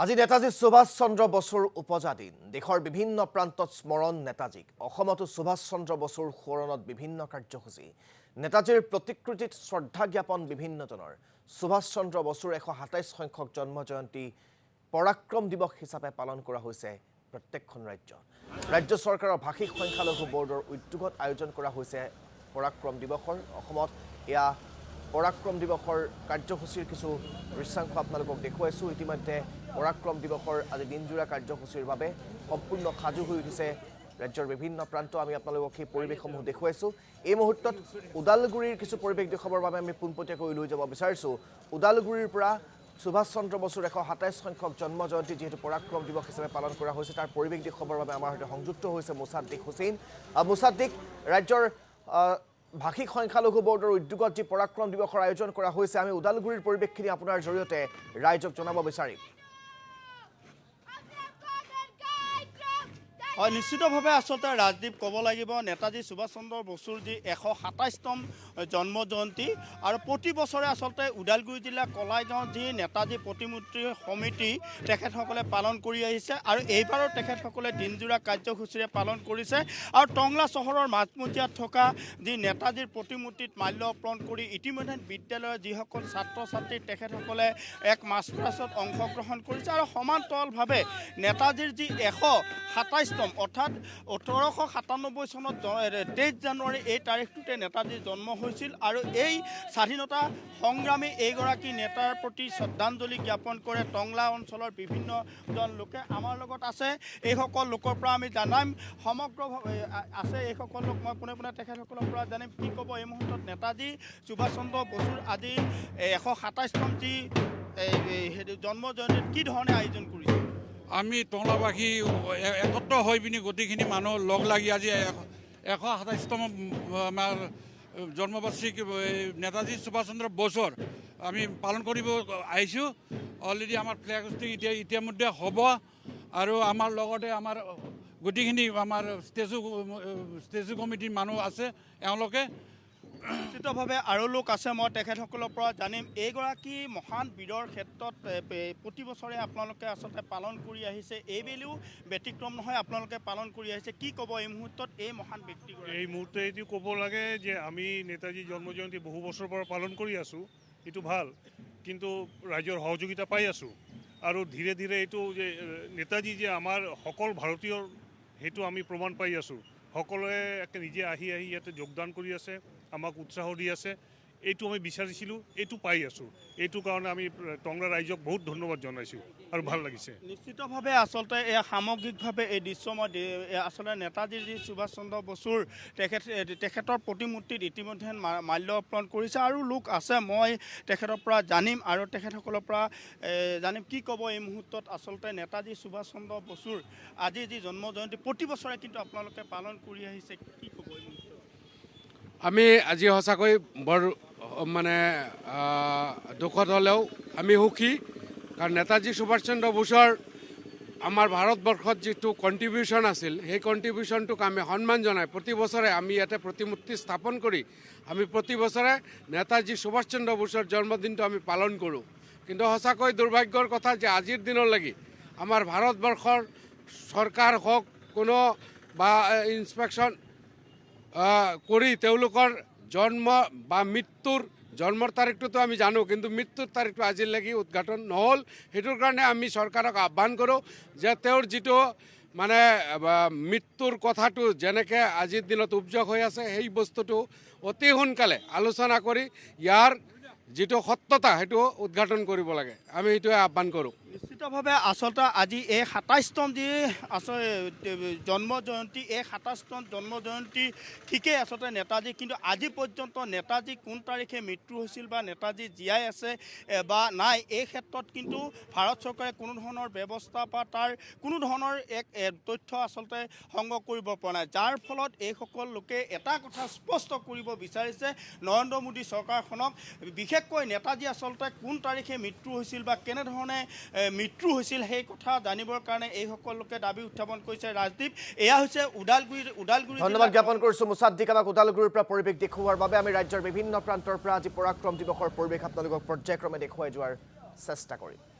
আজি নেতাজী সুভাষ চন্দ্ৰ বসুৰ উপজা দিন দেশৰ বিভিন্ন প্ৰান্তত স্মৰণ নেতাজীক। অসমতো সুভাষ চন্দ্ৰ বসুৰ সোঁৱৰণত বিভিন্ন কাৰ্যসূচী। নেতাজীৰ প্ৰতিকৃতিত শ্ৰদ্ধা জ্ঞাপন বিভিন্নজনৰ। সুভাষ চন্দ্ৰ বসুৰ এশ সাতাইছ সংখ্যক জন্ম জয়ন্তী পৰাক্ৰম দিৱস হিচাপে পালন কৰা হৈছে প্ৰত্যেকখন ৰাজ্যত ৰাজ্য চৰকাৰৰ ভাষিক সংখ্যালঘু বৰ্ডৰ উদ্যোগত আয়োজন কৰা হৈছে পৰাক্ৰম দিৱসৰ। অসমত এয়া পৰাক্ৰম দিৱসৰ কাৰ্যসূচীৰ কিছু দৃশ্যাংশ আপোনালোকক দেখুৱাইছোঁ। ইতিমধ্যে পৰাক্ৰম দিৱসৰ আজি দিনজোৰা কাৰ্যসূচীৰ বাবে সম্পূৰ্ণ সাজু হৈ উঠিছে ৰাজ্যৰ বিভিন্ন প্ৰান্ত। আমি আপোনালোকক সেই পৰিৱেশসমূহ দেখুৱাইছোঁ। এই মুহূৰ্তত ওদালগুৰিৰ কিছু পৰিৱেশ দেখুৱাবৰ বাবে আমি পোনপটীয়াকৈ লৈ যাব বিচাৰিছোঁ। ওদালগুৰিৰ পৰা সুভাষ চন্দ্ৰ বসুৰ এশ সাতাইছ সংখ্যক জন্ম জয়ন্তী যিহেতু পৰাক্ৰম দিৱস হিচাপে পালন কৰা হৈছে তাৰ পৰিৱেশ দেখুৱাবৰ বাবে আমাৰ সৈতে সংযুক্ত হৈছে মুছাদ্দিক হুছেইন। মুছাদ্দিক ৰাজ্যৰ ভাষিক সংখ্যালঘু বৰ্ডৰ উদ্যোগত যি পৰাক্ৰম দিৱসৰ আয়োজন কৰা হৈছে আমি ওদালগুৰিৰ পৰিৱেশখিনি আপোনাৰ জৰিয়তে ৰাইজক জনাব বিচাৰিম। হয় নিশ্চিতভাৱে আচলতে ৰাজদীপ ক'ব লাগিব নেতাজী সুভাষ চন্দ্ৰ বসুৰ যি এশ সাতাইছতম জন্ম জয়ন্তী আৰু প্ৰতি বছৰে আচলতে ওদালগুৰি জিলা কলাইগাঁৱত যি নেতাজী প্ৰতিমূৰ্তি সমিতি তেখেতসকলে পালন কৰি আহিছে আৰু এইবাৰো তেখেতসকলে দিনজোৰা কাৰ্যসূচীৰে পালন কৰিছে আৰু টংলা চহৰৰ মাজমজিয়াত থকা যি নেতাজীৰ প্ৰতিমূৰ্তিত মাল্য অৰ্পণ কৰি ইতিমধ্যে বিদ্যালয়ৰ যিসকল ছাত্ৰ ছাত্ৰী তেখেতসকলে এক মাৰ্চপাষ্টত অংশগ্ৰহণ কৰিছে আৰু সমান্তৰালভাৱে নেতাজীৰ যি এশ সাতাইছতম অৰ্থাৎ ওঠৰশ সাতান্নব্বৈ চনত তেইছ জানুৱাৰী এই তাৰিখটোতে নেতাজীৰ জন্ম হৈছিল আৰু এই স্বাধীনতা সংগ্ৰামী এইগৰাকী নেতাৰ প্ৰতি শ্ৰদ্ধাঞ্জলি জ্ঞাপন কৰে টংলা অঞ্চলৰ বিভিন্নজন লোকে। আমাৰ লগত আছে এইসকল লোকৰ পৰা আমি জানাম। সমগ্ৰ আছে এইসকল লোক। মই পোনে পোনে তেখেতসকলৰ পৰা জানিম কি ক'ব এই মুহূৰ্তত নেতাজী সুভাষ চন্দ্ৰ বসুৰ আজি এশ সাতাইছতম যি জন্ম জয়ন্তীত কি ধৰণে আয়োজন কৰিছে। আমি টংলাবাসী একত্ৰ হৈ পিনি গোটেইখিনি মানুহ লগ লাগি আজি এশ- সাতাইছতম আমাৰ জন্মবাৰ্ষিকী নেতাজী সুভাষ চন্দ্ৰ বসুৰ আমি পালন কৰিব আহিছোঁ। অলৰেডি আমাৰ ফ্লেগ হোষ্টিং এতিয়া, ইতিমধ্যে হ'ব আৰু আমাৰ লগতে আমাৰ গোটেইখিনি আমাৰ ষ্টেজু ষ্টেজু কমিটিৰ মানুহ আছে, এওঁলোকে। নিশ্চিতভাৱে আৰু লোক আছে মই তেখেতসকলৰ পৰা জানিম। এইগৰাকী মহান বীৰৰ ক্ষেত্ৰত প্ৰতি বছৰে আপোনালোকে আচলতে পালন কৰি আহিছে। এইবেলিও ব্যতিক্ৰম নহয় আপোনালোকে পালন কৰি আহিছে। কি ক'ব এই মুহূৰ্তত এই মহান ব্যক্তিগৰাকী এই মুহূৰ্তে এইটো ক'ব লাগে যে আমি নেতাজী জন্ম জয়ন্তী বহু বছৰৰ পৰা পালন কৰি আছোঁ এইটো ভাল। কিন্তু ৰাইজৰ সহযোগিতা পাই আছোঁ। আৰু ধীৰে ধীৰে এইটো যে নেতাজী যে আমাৰ সকল ভাৰতীয়ৰ সেইটো আমি প্ৰমাণ পাই আছোঁ। সকলোৱে নিজে আহি আহি ইয়াতে যোগদান কৰি আছে আমাক উৎসাহ দি আছে। এইটো আমি বিচাৰিছিলোঁ এইটো পাই আছোঁ। এইটো কাৰণে আমি টংলা ৰাইজক বহুত ধন্যবাদ জনাইছোঁ আৰু ভাল লাগিছে। নিশ্চিতভাৱে আচলতে এয়া সামগ্ৰিকভাৱে এই দৃশ্য মই আচলতে নেতাজী যি সুভাষ চন্দ্ৰ বসুৰ তেখেত তেখেতৰ প্ৰতিমূৰ্তিত ইতিমধ্যে মাল্য অৰ্পণ কৰিছে আৰু লোক আছে মই তেখেতৰ পৰা জানিম আৰু তেখেতসকলৰ পৰা জানিম কি ক'ব এই মুহূৰ্তত আচলতে নেতাজী সুভাষ চন্দ্ৰ বসুৰ আজি যি জন্ম জয়ন্তী প্ৰতি বছৰে কিন্তু আপোনালোকে পালন কৰি আহিছে কি ক'ব এই মুহূৰ্তত? আমি আজি সঁচাকৈ বৰ মানে দুখত হ'লেও আমি সুখী। কাৰণ নেতাজী সুভাষ চন্দ্ৰ বোসৰ আমাৰ ভাৰতবৰ্ষত যিটো কণ্ট্ৰিবিউশ্যন আছিল, সেই কণ্ট্ৰিবিউশ্যনটোক আমি সন্মান জনাই। প্ৰতি বছৰে আমি ইয়াতে প্ৰতিমূৰ্তি স্থাপন কৰি আমি প্ৰতি বছৰে নেতাজী সুভাষ চন্দ্ৰ বোসৰ জন্মদিনটো আমি পালন কৰোঁ। কিন্তু সঁচাকৈ দুৰ্ভাগ্যৰ কথা যে আজিৰ দিনলৈকে আমাৰ ভাৰতবৰ্ষৰ চৰকাৰ হওক, কোনো বা ইনস্পেকশ্যন কৰি তেওঁলোকৰ জন্ম বা মৃত্যুৰ জন্মৰ তাৰিখটোতো আমি জানো, কিন্তু মৃত্যুৰ তাৰিখটো আজিলৈকে উদঘাটন নহ'ল। সেইটোৰ কাৰণে আমি চৰকাৰক আহ্বান কৰোঁ যে তেওঁৰ যিটো মানে মৃত্যুৰ কথাটো যেনেকৈ আজিৰ দিনত উপযোগ হৈ আছে, সেই বস্তুটো অতি সোনকালে আলোচনা কৰি ইয়াৰ যিটো সত্যতা, সেইটো উদঘাটন কৰিব লাগে। আমি সেইটোৱে আহ্বান কৰোঁ। নিশ্চিতভাৱে আচলতে আজি এই সাতাইছতম যি আচলতে জন্ম জয়ন্তী, এই সাতাইছতম জন্ম জয়ন্তী ঠিকেই আচলতে নেতাজী, কিন্তু আজি পৰ্যন্ত নেতাজী কোন তাৰিখে মৃত্যু হৈছিল বা নেতাজী জীয়াই আছে বা নাই, এই ক্ষেত্ৰত কিন্তু ভাৰত চৰকাৰে কোনো ধৰণৰ ব্যৱস্থা বা তাৰ কোনো ধৰণৰ এক তথ্য আচলতে সংগ্ৰহ কৰিব পৰা নাই। যাৰ ফলত এইসকল লোকে এটা কথা স্পষ্ট কৰিব বিচাৰিছে, নৰেন্দ্ৰ মোদী চৰকাৰখনক, বিশেষকৈ নেতাজী আচলতে কোন তাৰিখে মৃত্যু হৈছিল বা কেনেধৰণে মৃত্যু হৈছিল সেই কথা জানিবৰ কাৰণে এইসকল লোকে দাবি উত্থাপন কৰিছে ৰাজদ্বীপ এয়া হৈছে ওদালগুৰি ওদালগুৰি ধন্যবাদ জ্ঞাপন কৰিছোঁ মুছাদ্দিক আমাক ওদালগুৰিৰ পৰা পৰিৱেশ দেখুওৱাৰ বাবে। আমি ৰাজ্যৰ বিভিন্ন প্ৰান্তৰ পৰা আজি পৰাক্ৰম দিৱসৰ পৰিৱেশ আপোনালোকক পৰ্যায়ক্ৰমে দেখুৱাই যোৱাৰ চেষ্টা কৰিম।